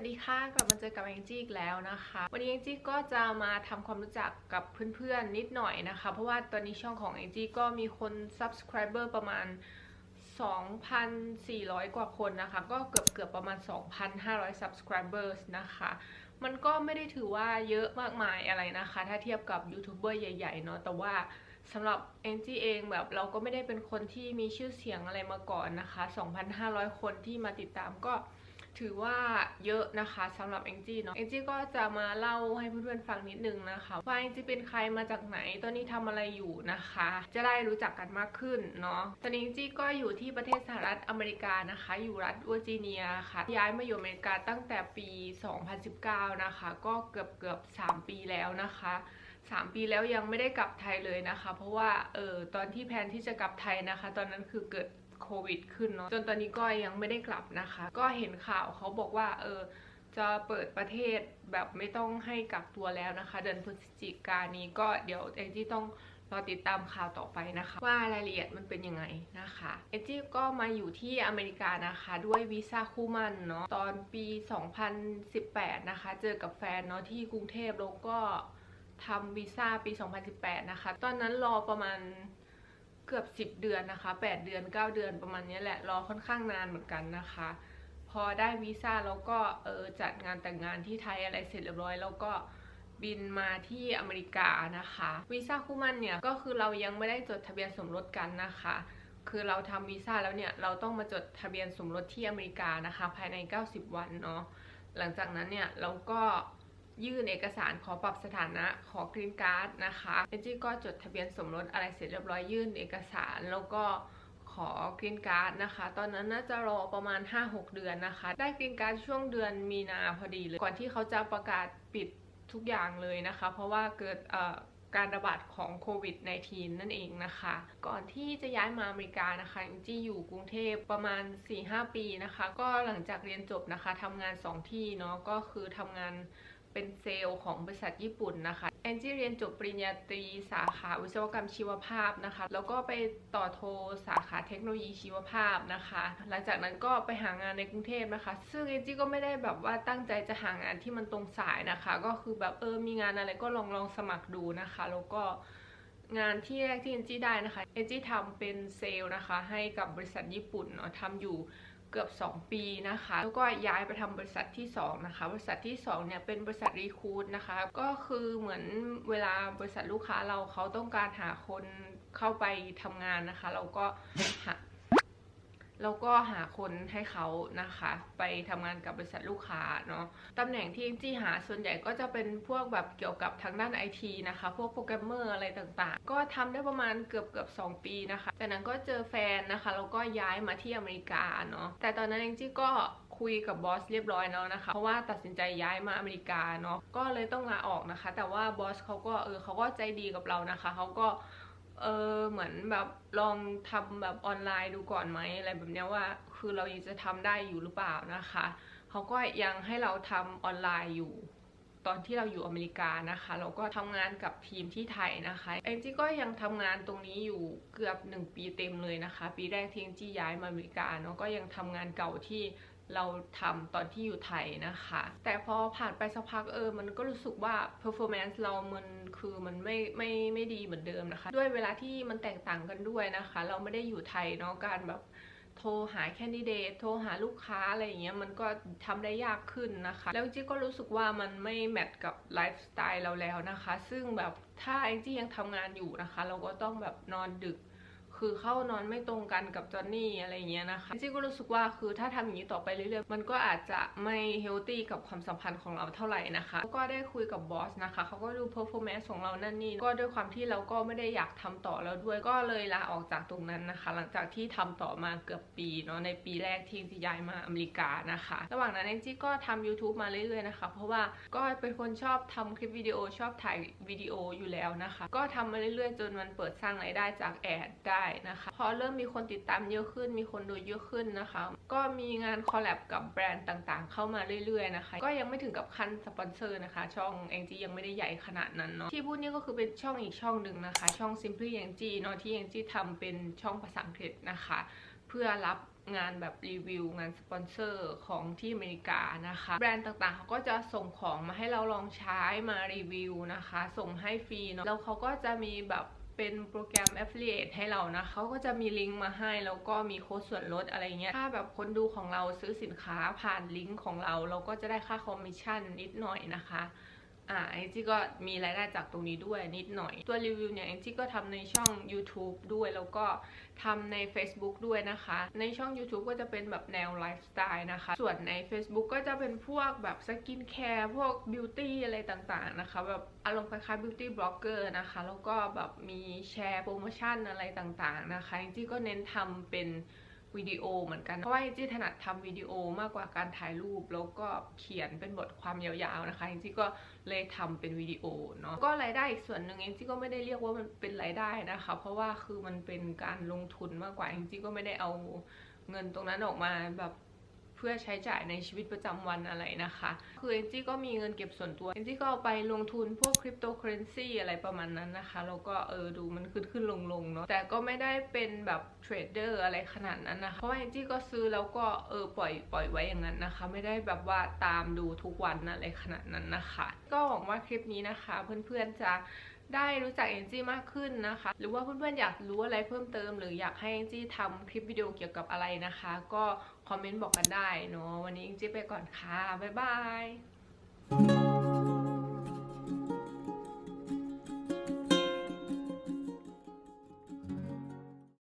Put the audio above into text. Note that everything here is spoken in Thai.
วัสดีค่ะ กลับมาเจอกับแองจี้อีกแล้วนะคะ วันนี้แองจี้ก็จะมาทำความรู้จักกับเพื่อนๆนิดหน่อยนะคะ เพราะว่าตอนนี้ช่องของแองจี้ก็มีคน subscriber ประมาณ 2,400 กว่าคนนะคะ ก็เกือบเกือบประมาณ 2,500 subscribers นะคะ มันก็ไม่ได้ถือว่าเยอะมากมายอะไรนะคะ ถ้าเทียบกับยูทูบเบอร์ใหญ่ๆเนาะแต่ว่าสำหรับแองจี้เองแบบเราก็ไม่ได้เป็นคนที่มีชื่อเสียงอะไรมาก่อนนะคะ 2,500 คนที่มาติดตามก็ ถือว่าเยอะนะคะสำหรับแองจี้เนาะแองจี้ก็จะมาเล่าให้เพื่อนๆฟังนิดนึงนะคะว่าแองจี้เป็นใครมาจากไหนตอนนี้ทำอะไรอยู่นะคะ จะได้รู้จักกันมากขึ้นเนาะตอนนี้แองจี้ก็อยู่ที่ประเทศสหรัฐอเมริกานะคะ อยู่รัฐเวอร์จิเนียค่ะย้ายมาอยู่อเมริกาตั้งแต่ปี 2019 นะคะ ก็เกือบเกือบ3 ปีแล้วนะคะสามปีแล้วยังไม่ได้กลับไทยเลยนะคะ เพราะว่าเออตอนที่แพนที่จะกลับไทยนะคะ ตอนนั้นคือเกิด โควิดขึ้นเนาะจนตอนนี้ก็ยังไม่ได้กลับนะคะ ก็เห็นข่าวเขาบอกว่าเออจะเปิดประเทศแบบไม่ต้องให้กักตัวแล้วนะคะ เดือนพฤศจิกานี้ก็เดี๋ยวแองจี้ต้องรอติดตามข่าวต่อไปนะคะ ว่ารายละเอียดมันเป็นยังไงนะคะแอจี้ก็มาอยู่ที่อเมริกานะคะ ด้วยวีซ่าคู่มั่นเนาะตอนปี 2018 นะคะ เจอกับแฟนเนาะที่กรุงเทพแล้วก็ทำวีซ่าปี 2018 นะคะ ตอนนั้นรอประมาณ เกือบ 10 เดือนนะคะ 8 เดือน 9 เดือนประมาณนี้แหละรอค่อนข้างนานเหมือนกันนะคะ พอได้วีซ่าแล้วก็เออจัดงานแต่งงานที่ไทยอะไรเสร็จเรียบร้อย แล้วก็บินมาที่อเมริกานะคะวีซ่าคู่มั่นเนี่ยก็คือเรายังไม่ได้จดทะเบียนสมรสกันนะคะ คือเราทำวีซ่าแล้วเนี่ยเราต้องมาจดทะเบียนสมรสที่อเมริกานะคะ ภายใน 90 วันเนาะหลังจากนั้นเนี่ยเราก็ ยื่นเอกสารขอปรับสถานะขอกรีนการ์ดนะคะเอนจี้ก็จดทะเบียนสมรสอะไรเสร็จเรียบร้อยยื่นเอกสารแล้วก็ขอกรีนการ์ดนะคะ ตอนนั้นน่าจะรอประมาณ 5-6 เดือนนะคะ ได้กรีนการ์ดช่วงเดือนมีนาพอดีเลย ก่อนที่เขาจะประกาศปิดทุกอย่างเลยนะคะ เพราะว่าเกิดการระบาดของโควิด -19 นั่นเองนะคะ ก่อนที่จะย้ายมาอเมริกานะคะแองจี้อยู่กรุงเทพประมาณ 4-5 ปีนะคะ ก็หลังจากเรียนจบนะคะทำงาน 2 ที่เนาะก็คือทำงาน เป็นเซลล์ของบริษัทญี่ปุ่นนะคะแอนจี้เรียนจบปริญญาตรีสาขาวิศวกรรมชีวภาพนะคะ แล้วก็ไปต่อโทสาขาเทคโนโลยีชีวภาพนะคะ หลังจากนั้นก็ไปหางานในกรุงเทพนะคะ ซึ่งแอนจี้ก็ไม่ได้แบบว่าตั้งใจจะหางานที่มันตรงสายนะคะ ก็คือแบบเออมีงานอะไรก็ลองลองสมัครดูนะคะ แล้วก็งานที่แรกที่แอนจี้ได้นะคะแอนจี้ทำเป็นเซลล์นะคะ ให้กับบริษัทญี่ปุ่นเนาะทำอยู่ เกือบ 2 ปีนะคะ แล้วก็ย้ายไปทำบริษัทที่ 2 นะคะ บริษัทที่2เนี่ยเป็นบริษัทรีคูดนะคะ ก็คือเหมือนเวลาบริษัทลูกค้าเราเขาต้องการหาคนเข้าไปทำงานนะคะ เราก็หา เราก็หาคนให้เขานะคะ ไปทำงานกับบริษัทลูกค้าเนาะตำแหน่งที่ที่หาส่วนใหญ่ก็จะเป็นพวกแบบเกี่ยวกับทางด้านไอทีนะคะ พวกโปรแกรมเมอร์อะไรต่างๆ ก็ทำได้ประมาณเกือบเกือบสองปีนะคะจากนั้นก็เจอแฟนนะคะแล้วก็ย้ายมาที่อเมริกาเนาะแต่ตอนนั้นเองจี้ก็คุยกับบอสเรียบร้อยแล้วนะคะ เพราะว่าตัดสินใจย้ายมาอเมริกาเนาะก็เลยต้องลาออกนะคะ แต่ว่าบอสเขาก็เออเขาก็ใจดีกับเรานะคะเขาก็ เออเหมือนแบบลองทำแบบออนไลน์ดูก่อนไหมอะไรแบบเนี้ยว่า คือเรายังจะทำได้อยู่หรือเปล่านะคะเขาก็ยังให้เราทำออนไลน์อยู่ ตอนที่เราอยู่อเมริกานะคะ เราก็ทำงานกับทีมที่ไทยนะคะเองจี้ก็ยังทำงานตรงนี้อยู่เกือบ 1 ปีเต็มเลยนะคะ ปีแรกที่เองจี้ย้ายมาอเมริกาเนาะก็ยังทำงานเก่าที่ เราทำตอนที่อยู่ไทยนะคะ แต่พอผ่านไปสักพักเออ มันก็รู้สึกว่า performance เรามันคือมันไม่ไม่ไม่ดีเหมือนเดิมนะคะ ด้วยเวลาที่มันแตกต่างกันด้วยนะคะ เราไม่ได้อยู่ไทยเนาะการแบบโทรหาแคนดิเดต โทรหาลูกค้าอะไรอย่างเงี้ยมันก็ทำได้ยากขึ้นนะคะ แล้วจิ๊ก็รู้สึกว่ามันไม่แมทกับไลฟ์สไตล์เราแล้วนะคะ ซึ่งแบบถ้าแองจี้ยังทำงานอยู่นะคะ เราก็ต้องแบบนอนดึก คือเข้านอนไม่ตรงกันกับจอนนี่อะไรเงี้ยนะคะจิ๊ก็รู้สึกว่าคือถ้าทำอย่างนี้ต่อไปเรื่อยๆ มันก็อาจจะไม่เฮลตี้กับความสัมพันธ์ของเราเท่าไหร่นะคะก็ได้คุยกับบอสนะคะเขาก็ดู performance ของเรานั่นนี่ก็ด้วยความที่เราก็ไม่ได้อยากทำต่อแล้วด้วยก็เลยลาออกจากตรงนั้นนะคะ หลังจากที่ทำต่อมาเกือบปีเนาะในปีแรกที่ที่ย้ายมาอเมริกานะคะ ระหว่างนั้นแองจี้ก็ทำ YouTube มาเรื่อยๆนะคะ เพราะว่าก็เป็นคนชอบทำคลิปวิดีโอชอบถ่ายวิดีโออยู่แล้วนะคะ ก็ทำมาเรื่อยๆ จนมันเปิดสร้างรายได้จากแอดได้นะคะพอเริ่มมีคนติดตามเยอะขึ้น มีคนดูเยอะขึ้นนะคะ ก็มีงานคอลแลบกับแบรนด์ต่างๆ เข้ามาเรื่อยๆนะคะ ก็ยังไม่ถึงกับขั้นสปอนเซอร์นะคะ ช่องแองจียังไม่ได้ใหญ่ขนาดนั้นเนาะที่พูดนี่ก็คือเป็นช่องอีกช่องหนึ่งนะคะ ช่อง Simply แองจี้เนาะที่แองจีทำเป็นช่องภาษาอังกฤษนะคะ เพื่อรับงานแบบรีวิวงานสปอนเซอร์ของที่อเมริกานะคะ แบรนด์ต่างๆเขาก็จะส่งของมาให้เราลองใช้มารีวิวนะคะ ส่งให้ฟรีเนาะแล้วเขาก็จะมีแบบ เป็นโปรแกรม affiliate ให้เรานะเขาก็จะมีลิงก์มาให้ แล้วก็มีโค้ดส่วนลดอะไรเงี้ยถ้าแบบคนดูของเราซื้อสินค้าผ่านลิงก์ของเรา เราก็จะได้ค่าคอมมิชชั่นนิดหน่อยนะคะ อ่าแองจี้ก็มีรายได้จากตรงนี้ด้วยนิดหน่อย ตัวรีวิวเนี่ยแองจี้ก็ทำในช่อง YouTube ด้วยแล้วก็ทำใน Facebook ด้วยนะคะ ในช่อง YouTube ก็จะเป็นแบบแนวไลฟ์สไตล์นะคะ ส่วนใน Facebook ก็จะเป็นพวกแบบสกินแคร์พวกบิวตี้อะไรต่างๆนะคะ แบบอารมณ์คล้ายๆบิวตี้บล็อกเกอร์นะคะ แล้วก็แบบมีแชร์โปรโมชั่นอะไรต่างๆนะคะแองจี้ก็เน้นทำเป็น วิดีโอเหมือนกัน เพราะว่าแองจี้ถนัดทำวิดีโอมากกว่าการถ่ายรูป แล้วก็เขียนเป็นบทความยาวๆนะคะแองจี้ก็เลยทำเป็นวิดีโอเนาะก็รายได้อีกส่วนหนึ่งแองจี้ก็ไม่ได้เรียกว่ามันเป็นรายได้นะคะ เพราะว่าคือมันเป็นการลงทุนมากกว่าแองจี้ก็ไม่ได้เอาเงินตรงนั้นออกมาแบบ เพื่อใช้จ่ายในชีวิตประจำวันอะไรนะคะ คือแองจี้ก็มีเงินเก็บส่วนตัวแองจี้ก็เอาไปลงทุนพวกคริปโตเคอเรนซีอะไรประมาณนั้นนะคะแล้วก็เออดูมันขึ้นขึ้นลงลงเนาะแต่ก็ไม่ได้เป็นแบบเทรดเดอร์อะไรขนาดนั้นนะคะเพราะว่าแองจี้ก็ซื้อแล้วก็เออปล่อยปล่อยไว้อย่างนั้นนะคะ ไม่ได้แบบว่าตามดูทุกวันอะไรขนาดนั้นนะคะ ก็หวังว่าคลิปนี้นะคะ เพื่อนๆจะ ได้รู้จักแองจี้มากขึ้นนะคะ หรือว่าเพื่อนๆอยากรู้อะไรเพิ่มเติม หรืออยากให้แองจี้ทำคลิปวิดีโอเกี่ยวกับอะไรนะคะ ก็คอมเมนต์บอกกันได้เนาะวันนี้แองจี้ไปก่อนค่ะบ๊ายบาย